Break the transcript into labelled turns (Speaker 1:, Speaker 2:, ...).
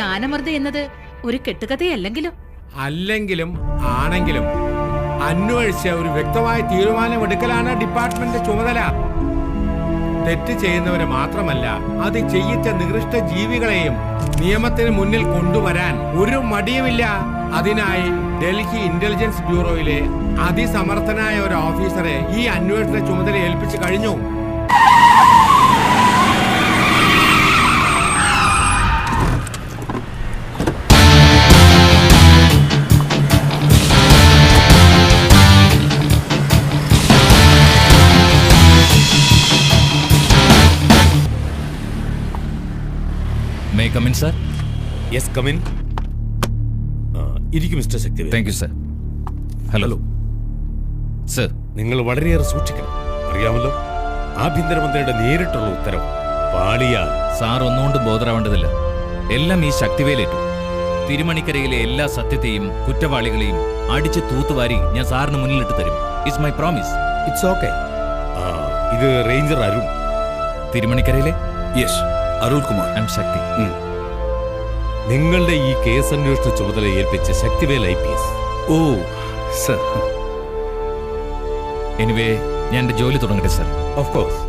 Speaker 1: മായാമൃതി എന്നത് ഒരു കെട്ടുകഥയല്ലെങ്കിലും?
Speaker 2: അല്ലെങ്കിലും ആണെങ്കിലും അന്വേഷിച്ച ഒരു വ്യക്തമായ തീരുമാനം എടുക്കലാണ് ഡിപ്പാർട്ട്മെന്റ് ചുമതല. തെറ്റ് ചെയ്യുന്നവരെ മാത്രമല്ല അത് ചെയ്യിച്ച നികൃഷ്ട ജീവികളെയും നിയമത്തിന് മുന്നിൽ കൊണ്ടുവരാൻ ഒരു മടിയുമില്ല. അതിനായി ഡൽഹി ഇന്റലിജൻസ് ബ്യൂറോയിലെ അതിസമർത്ഥനായ ഒരു ഓഫീസറെ ഈ അന്വേഷണ ചുമതല ഏൽപ്പിച്ചു കഴിഞ്ഞു.
Speaker 3: May come in sir
Speaker 4: yes come in ഇരിക്കും mister Sakthi
Speaker 3: thank you sir hello sir
Speaker 4: നിങ്ങൾ വളരെയേറെ സൂക്ഷിക്കണം. അറിയാമല്ലോ? ആഭ്യന്തരമന്ത്രിയുടെ നേരിട്ടുള്ള ഉത്തരവ്. പാളിയാ.
Speaker 3: സാർ ഒന്നുകൊണ്ടും ബോധരാവേണ്ടതില്ല. എല്ലാം ഈ ശക്തിവേലേറ്റു. തിരുമണിക്കരയിലെ എല്ലാ സത്യത്തെയും കുറ്റവാളികളെയും അടിച്ച് തൂത്തുവാരി ഞാൻ സാറിന് മുന്നിലിട്ട് തരും. It's my promise
Speaker 4: it's okay ഇത് റേഞ്ചർ അരുൺ.
Speaker 3: തിരുമണിക്കരയിലെ?
Speaker 5: Yes Arul Kumar
Speaker 3: I'm Sakthi
Speaker 4: നിങ്ങളുടെ ഈ കേസ് അന്വേഷണ ചുമതല ഏൽപ്പിച്ച Sakthivel I P S.
Speaker 5: Oh sir.
Speaker 3: Anyway ഞാൻ എന്റെ ജോലി തുടങ്ങട്ടെ സർ.
Speaker 4: Of course